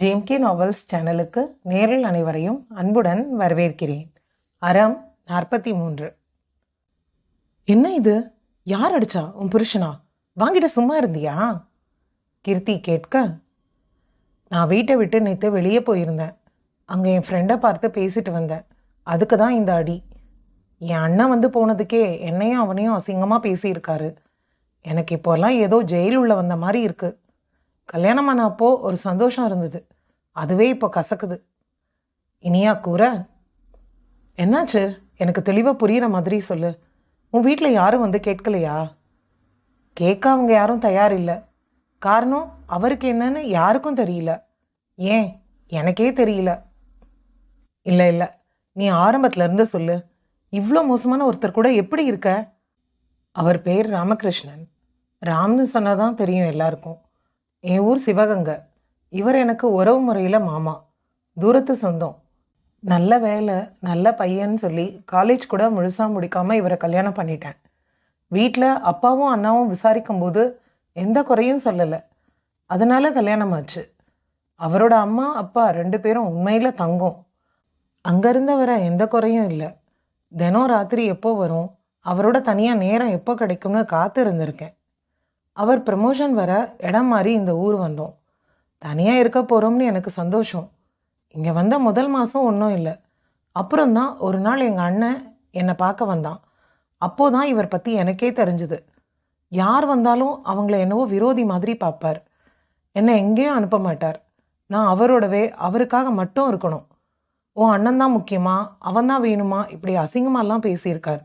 ஜேம்கே novels சேனலுக்கு நேரில் அனைவரையும் அன்புடன் வரவேற்கிறேன். அறம் நாற்பத்தி மூன்று. என்ன இது? யார் அடிச்சா? உன் புருஷனா? வாங்கிட்டு சும்மா இருந்தியா? கீர்த்தி கேட்க நான் வீட்டை விட்டு நேற்று வெளியே போயிருந்தேன். அங்கே என் ஃப்ரெண்டை பார்த்து பேசிட்டு வந்தேன். அதுக்கு தான் இந்த அடி. என் அண்ணன் வந்து போனதுக்கே என்னையும் அவனையும் அசிங்கமாக பேசியிருக்காரு. எனக்கு இப்போல்லாம் ஏதோ ஜெயில் உள்ள வந்த மாதிரி இருக்குது கல்யாணம் ஆனப்போ ஒரு சந்தோஷம் இருந்தது. அதுவே இப்போ கசக்குது. இனியா கூற என்னாச்சு? எனக்கு தெளிவாக புரிகிற மாதிரி சொல்லு. உன் வீட்டில் யாரும் வந்து கேட்கலையா? கேட்க அவங்க யாரும் தயார் இல்லை காரணம் அவருக்கு என்னன்னு யாருக்கும் தெரியல. ஏன்? எனக்கே தெரியல. இல்லை இல்லை. நீ ஆரம்பத்துலேருந்து சொல்லு. இவ்வளோ மோசமான ஒருத்தர் கூட எப்படி இருக்க? அவர் பேர் ராமகிருஷ்ணன். ராம்னு சொன்னால் தான் தெரியும் எல்லாருக்கும். என் ஊர் சிவகங்கை. இவர் எனக்கு உறவு முறையில் மாமா. தூரத்து சொந்தம். நல்ல வேலை நல்ல பையன்னு சொல்லி காலேஜ் கூட முழுசாக முடிக்காமல் இவரை கல்யாணம் பண்ணிட்டேன். வீட்டில் அப்பாவும் அண்ணாவும் விசாரிக்கும் போது எந்த குறையும் சொல்லலை. அதனால கல்யாணம் ஆச்சு. அவரோட அம்மா அப்பா ரெண்டு பேரும் உண்மையில் தங்கும். அங்கேருந்து வர எந்த குறையும் இல்லை. தினம் ராத்திரி எப்போ வரும்? அவரோட தனியாக நேரம் எப்போ கிடைக்கும்னு காத்து இருந்திருக்கேன் அவர் ப்ரமோஷன் வர இடம் மாறி இந்த ஊர் வந்தோம். தனியாக இருக்க போகிறோம்னு எனக்கு சந்தோஷம். இங்கே வந்த முதல் மாதம் ஒன்றும் இல்லை. அப்புறம்தான் ஒரு நாள் எங்கள் அண்ணன் என்னை பார்க்க வந்தான். அப்போதான் இவர் பற்றி எனக்கே தெரிஞ்சுது. யார் வந்தாலும் அவங்கள என்னவோ விரோதி மாதிரி பார்ப்பார். என்னை எங்கேயும் அனுப்ப மாட்டார். நான் அவரோடவே அவருக்காக மட்டும் இருக்கணும். உன் அண்ணன் தான் முக்கியமா? அவன் தான் வேணுமா? இப்படி அசிங்கமாலாம் பேசியிருக்கார்.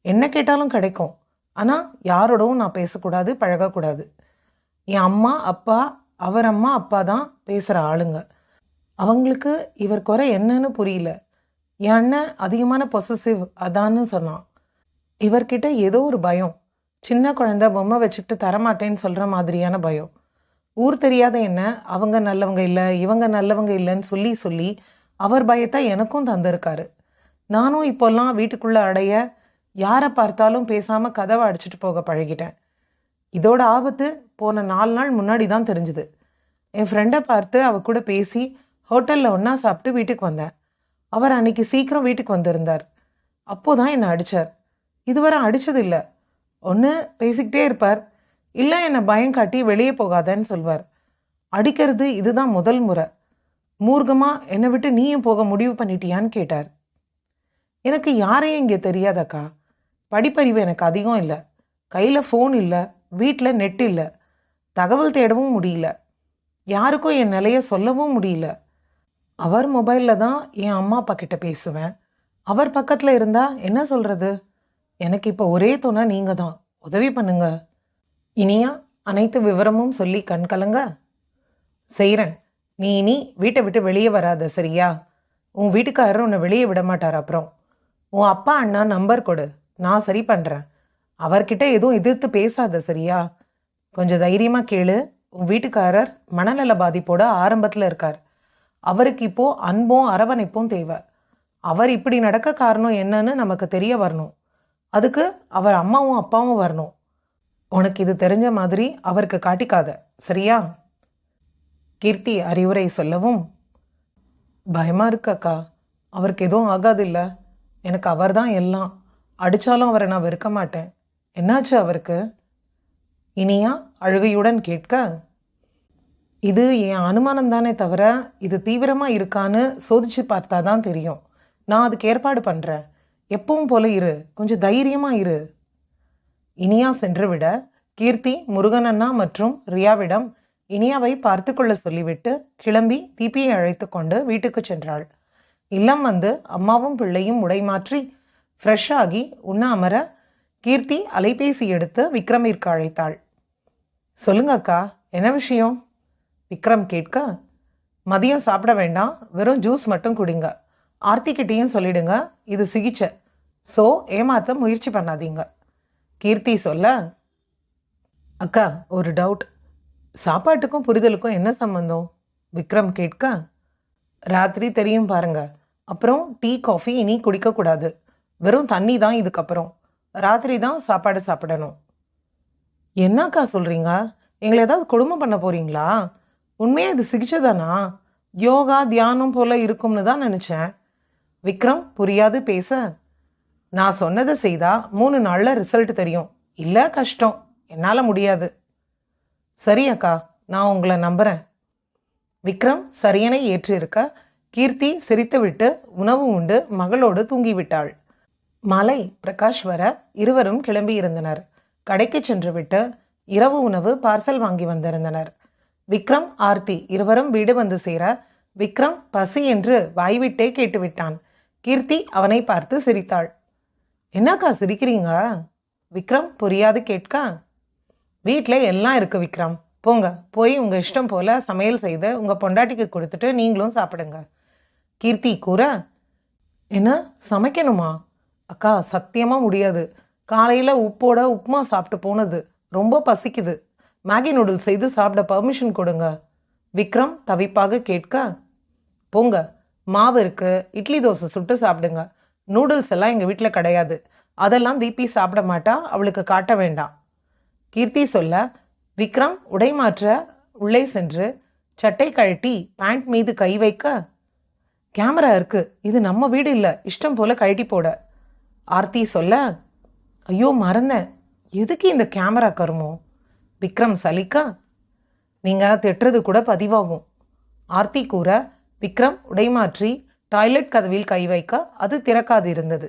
என்ன கேட்டாலும் கிடைக்கும். ஆனால் யாரோடவும் நான் பேசக்கூடாது பழகக்கூடாது. என் அம்மா அப்பா அவர் அம்மா அப்பா தான் பேசுகிற ஆளுங்க. அவங்களுக்கு இவர் குறை என்னன்னு புரியல. என் அண்ணன் அதிகமான பொசசிவ் அதான்னு சொன்னான். இவர்கிட்ட ஏதோ ஒரு பயம். சின்ன குழந்தை பொம்மை வச்சுக்கிட்டு தரமாட்டேன்னு சொல்கிற மாதிரியான பயம். ஊர் தெரியாத என்ன? அவங்க நல்லவங்க இல்லை இவங்க நல்லவங்க இல்லைன்னு சொல்லி சொல்லி அவர் பயத்தை எனக்கும் தந்திருக்காரு. நானும் இப்போல்லாம் வீட்டுக்குள்ளே அடைய யாரை பார்த்தாலும் பேசாமல் கதவை அடிச்சிட்டு போக பழகிட்டேன். இதோட ஆபத்து போன நாலு நாள் முன்னாடி தான் தெரிஞ்சுது. என் ஃப்ரெண்டை பார்த்து அவ கூட பேசி ஹோட்டலில் ஒன்றா சாப்பிட்டு வீட்டுக்கு வந்தேன். அவர் அன்னைக்கு சீக்கிரம் வீட்டுக்கு வந்திருந்தார். அப்போ தான் என்னை அடித்தார் இதுவரை அடித்தது இல்லை. ஒன்று பேசிக்கிட்டே இருப்பார். இல்லை என்னை பயம் காட்டி வெளியே போகாதன்னு சொல்வார். அடிக்கிறது இதுதான் முதல் முறை. மூர்க்கமாக என்னை விட்டு நீயும் போக முடிவு பண்ணிட்டியான்னு கேட்டார். எனக்கு யாரையும் இங்கே தெரியாதக்கா. படிப்பறிவு எனக்கு அதிகம் இல்லை. கையில் ஃபோன் இல்லை. வீட்டில் நெட் இல்லை. தகவல் தேடவும் முடியல. யாருக்கும் என் நிலையை சொல்லவும் முடியல. அவர் மொபைலில் தான் என் அம்மா அப்பா கிட்ட பேசுவேன். அவர் பக்கத்தில் இருந்தால் என்ன சொல்கிறது எனக்கு இப்போ ஒரே துணை நீங்கள் தான். உதவி பண்ணுங்க. இனியா அனைத்து விவரமும் சொல்லி கண் கலங்க. செய்கிறேன் நீ இனி வீட்டை விட்டு வெளியே வராத சரியா? உன் வீட்டுக்காரர் உன்னை வெளியே விட மாட்டார் அப்புறம். உன் அப்பா அண்ணா நம்பர் கொடு. நான் சரி பண்ணுறேன் அவர்கிட்ட எதுவும் எதிர்த்து பேசாத சரியா? கொஞ்சம் தைரியமாக கேளு. உன் வீட்டுக்காரர் மனநல பாதிப்போட ஆரம்பத்தில் இருக்கார். அவருக்கு இப்போது அன்பும் அரவணைப்பும் தேவை. அவர் இப்படி நடக்க காரணம் என்னன்னு நமக்கு தெரிய வரணும். அதுக்கு அவர் அம்மாவும் அப்பாவும் வரணும். உனக்கு இது தெரிஞ்ச மாதிரி அவருக்கு காட்டிக்காத சரியா? கீர்த்தி அறிவுரை சொல்லவும் பயமாக இருக்கு அக்கா. அவருக்கு எதுவும் ஆகாதில்ல எனக்கு அவர் தான் எல்லாம். அடித்தாலும் அவரை நான் வெறுக்க மாட்டேன். என்னாச்சு அவருக்கு? இனியா அழுகையுடன் கேட்க இது என் அனுமானம் தானே தவிர இது தீவிரமாக இருக்கான்னு சோதிச்சு பார்த்தா தான் தெரியும். நான் அதுக்கு ஏற்பாடு பண்ணுறேன் எப்பவும் போல இரு. கொஞ்சம் தைரியமாக இரு. இனியா சென்று விட கீர்த்தி முருகனண்ணா மற்றும் ரியாவிடம் இனியாவை பார்த்து கொள்ள சொல்லிவிட்டு கிளம்பி தீபியை அழைத்து கொண்டு வீட்டுக்கு சென்றாள். இல்லம் வந்து அம்மாவும் பிள்ளையும் உடை மாற்றி ஃப்ரெஷ் ஆகி உண்ண அமர கீர்த்தி அலைபேசி எடுத்து விக்ரமிற்கு அழைத்தாள். சொல்லுங்க அக்கா என்ன விஷயம்? விக்ரம் கேட்க மதியம் சாப்பிட வேண்டாம் வெறும் ஜூஸ் மட்டும் குடிங்க. ஆர்த்திக்கிட்டேயும் சொல்லிடுங்க இது சிகிச்சை. ஸோ ஏமாத்த முயற்சி பண்ணாதீங்க. கீர்த்தி சொல்ல அக்கா ஒரு டவுட். சாப்பாட்டுக்கும் புரிதலுக்கும் என்ன சம்பந்தம்? விக்ரம் கேட்க ராத்திரி தெரியும் பாருங்க. அப்புறம் டீ காஃபி இனி குடிக்கக்கூடாது. வெறும் தண்ணி தான் இதுக்கப்புறம். ராத்திரி தான் சாப்பாடு சாப்பிடணும். என்னக்கா சொல்கிறீங்க எங்களை ஏதாவது கொடுமை பண்ண போகிறீங்களா உண்மையாக இது சிகிச்சை தானா யோகா தியானம் போல் இருக்கும்னு தான் நினச்சேன். விக்ரம் புரியாது பேச. நான் சொன்னதை செய்தால் மூணு நாளில் ரிசல்ட் தெரியும். இல்லை கஷ்டம். என்னால் முடியாது. சரி அக்கா நான் உங்களை நம்புகிறேன் விக்ரம் சரியனை ஏற்றிருக்க கீர்த்தி சிரித்துவிட்டு உணவு உண்டு மகளோடு தூங்கிவிட்டாள். மாலை பிரகாஷ் வர இருவரும் கிளம்பி இருந்தனர். கடைக்கு சென்றுவிட்டு இரவு உணவு பார்சல் வாங்கி வந்திருந்தனர். விக்ரம் ஆர்த்தி இருவரும் வீடு வந்து சேர விக்ரம் பசி என்று வாய்விட்டே கேட்டுவிட்டான். கீர்த்தி அவனை பார்த்து சிரித்தாள். என்னக்கா சிரிக்கிறீங்க? விக்ரம் புரியாது கேட்க? வீட்டில் எல்லாம் இருக்கு விக்ரம். போங்க போய் உங்கள் இஷ்டம் போல் சமையல் செய்து உங்கள் பொண்டாட்டிக்கு கொடுத்துட்டு நீங்களும் சாப்பிடுங்க. கீர்த்தி கூற என்ன சமைக்கணுமா? அக்கா சத்தியமாக முடியாது. காலையில் உப்போட உப்புமா சாப்பிட்டு போனது. ரொம்ப பசிக்குது. மேகி நூடுல்ஸ் செய்து சாப்பிட பர்மிஷன் கொடுங்க. விக்ரம் தவிப்பாக கேட்க போங்க. மாவு இருக்குது இட்லி தோசை சுட்டு சாப்பிடுங்க. நூடுல்ஸ் எல்லாம் எங்கள் வீட்டில் கிடையாது. அதெல்லாம் தீபி சாப்பிட மாட்டா. அவளுக்கு காட்ட வேண்டாம் கீர்த்தி சொல்ல விக்ரம் உடை மாற்ற உள்ளே சென்று சட்டை கழட்டி பேண்ட் மீது கை வைக்க. கேமரா இருக்குது இது நம்ம வீடு இல்லை. இஷ்டம் போல கழட்டி போட. ஆர்த்தி சொல்ல ஐயோ மறந்தேன். எதுக்கு இந்த கேமரா கருமோ? விக்ரம் சலிக்கா நீங்கள் திட்டுறது கூட பதிவாகும். ஆர்த்தி கூற விக்ரம் உடைமாற்றி டாய்லெட் கதவில் கை வைக்க அது திறக்காது இருந்தது.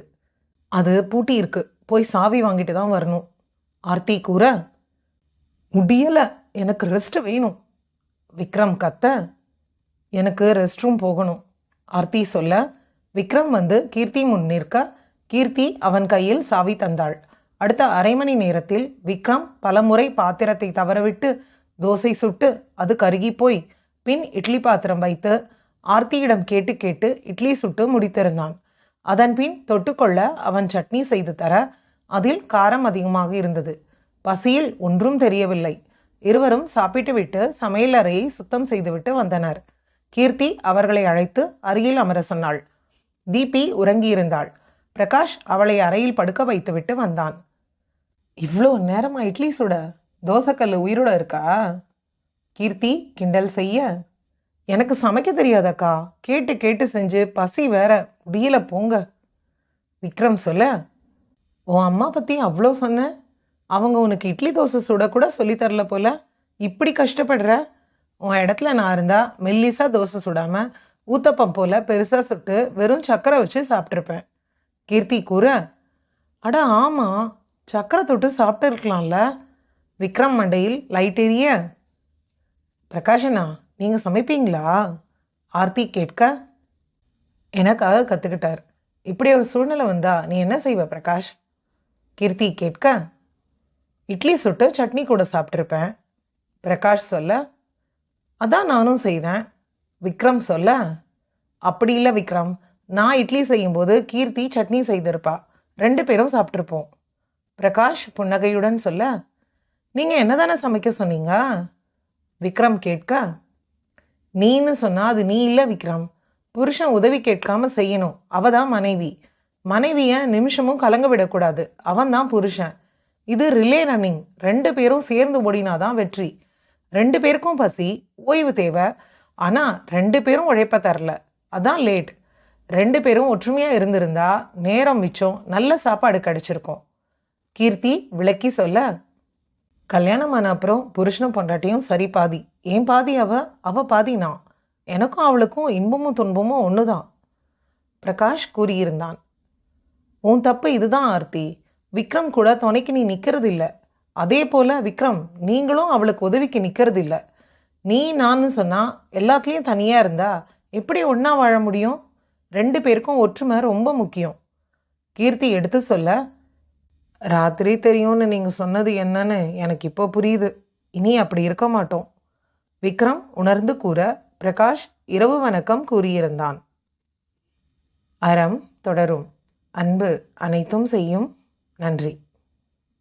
அது பூட்டி இருக்கு. போய் சாவி வாங்கிட்டு தான் வரணும். ஆர்த்தி கூற முடியலை. எனக்கு ரெஸ்ட் வேணும். விக்ரம் கத்த எனக்கு ரெஸ்ட் ரூம் போகணும். ஆர்த்தி சொல்ல விக்ரம் வந்து கீர்த்தி முன் நிற்க கீர்த்தி அவன் கையில் சாவி தந்தாள். அடுத்த அரை மணி நேரத்தில் விக்ரம் பலமுறை பாத்திரத்தை தவறவிட்டு தோசை சுட்டு அது கருகி போய் பின் இட்லி பாத்திரம் வைத்து ஆர்த்தியிடம் கேட்டு கேட்டு இட்லி சுட்டு முடித்திருந்தான். அதன்பின் தொட்டுக்கொள்ள அவன் சட்னி செய்து தர அதில் காரம் அதிகமாக இருந்தது. பசியில் ஒன்றும் தெரியவில்லை. இருவரும் சாப்பிட்டுவிட்டு சமையலறையை சுத்தம் செய்துவிட்டு வந்தனர். கீர்த்தி அவர்களை அழைத்து அருகில் அமர சொன்னாள். தீபி உறங்கியிருந்தாள். பிரகாஷ் அவளை அறையில் படுக்க வைத்துவிட்டு வந்தான். இவ்வளோ நேரமா இட்லி சுட? தோசைக்கல் உயிரோட இருக்கா? கீர்த்தி கிண்டல் செய்ய எனக்கு சமைக்க தெரியாதக்கா. கேட்டு கேட்டு செஞ்சு பசி வேற முடியல போங்க. விக்ரம் சொல்ல உன் அம்மா பற்றி அவ்வளோ சொன்ன? அவங்க உனக்கு இட்லி தோசை சுட கூட சொல்லித் தரல போல. இப்படி கஷ்டப்படுற? உன் இடத்துல நான் இருந்தா மெல்லிசா தோசை சுடாம ஊத்தப்பம் போல பெருசா சுட்டு வெறும் சக்கரை வச்சு சாப்பிட்ருப்பேன் கீர்த்தி கூற அட ஆமாம் சக்கரை தொட்டு சாப்பிட்டு இருக்கலாம்ல விக்ரம் மண்டையில் லைட் எரிய பிரகாஷனா நீங்கள் சமைப்பீங்களா? ஆர்த்தி கேட்க எனக்காக கற்றுக்கிட்டார் இப்படி ஒரு சூழ்நிலை வந்தா நீ என்ன செய்வ பிரகாஷ்? கீர்த்தி கேட்க இட்லி சுட்டு சட்னி கூட சாப்பிட்ருப்பேன் பிரகாஷ் சொல்ல அதான் நானும் செய்தேன். விக்ரம் சொல்ல அப்படி இல்லை விக்ரம் நான் இட்லி செய்யும்போது கீர்த்தி சட்னி செய்திருப்பா. ரெண்டு பேரும் சாப்பிட்ருப்போம் பிரகாஷ் புன்னகையுடன் சொல்ல நீங்கள் என்ன தானே சமைக்க சொன்னீங்க? விக்ரம் கேட்க நீன்னு சொன்னால் அது நீ இல்லை விக்ரம். புருஷன் உதவி கேட்காம செய்யணும். அவ தான் மனைவி. மனைவியை நிமிஷமும் கலங்க விடக்கூடாது. அவன் தான் புருஷன். இது ரிலே ரன்னிங். ரெண்டு பேரும் சேர்ந்து ஓடினாதான் வெற்றி. ரெண்டு பேருக்கும் பசி ஓய்வு தேவை. ஆனால் ரெண்டு பேரும் உழைப்ப தரல. அதான் லேட். ரெண்டு பேரும் ஒற்றுமையாக இருந்திருந்தா நேரம் மிச்சம் நல்ல சாப்பாடு கிடச்சிருக்கும். கீர்த்தி விளக்கி சொல்ல கல்யாணம் ஆன அப்புறம் புருஷனும் பொண்டாட்டியும் சரி பாதி. ஏன் பாதி அவ? அவ பாதி நான். எனக்கும் அவளுக்கும் இன்பமும் துன்பமும் ஒன்று தான் பிரகாஷ் கூறியிருந்தான். உன் தப்பு இதுதான் ஆர்த்தி. விக்ரம் கூட துணைக்கு நீ நிற்கிறது இல்லை அதே போல் விக்ரம் நீங்களும் அவளுக்கு உதவிக்கு நிற்கிறது இல்லை நீ நான் சொன்னால் எல்லாத்துலேயும் தனியாக இருந்தா எப்படி ஒன்றா வாழ முடியும்? ரெண்டு பேருக்கும் ஒற்றுமை ரொம்ப முக்கியம். கீர்த்தி எடுத்து சொல்ல ராத்திரி தெரியும்னு நீங்கள் சொன்னது என்னன்னு எனக்கு இப்போ புரியுது. இனி அப்படி இருக்க மாட்டோம். விக்ரம் உணர்ந்து கூற பிரகாஷ் இரவு வணக்கம் கூறியிருந்தான். அறம் தொடரும். அன்பு அனைத்தும் செய்யும். நன்றி.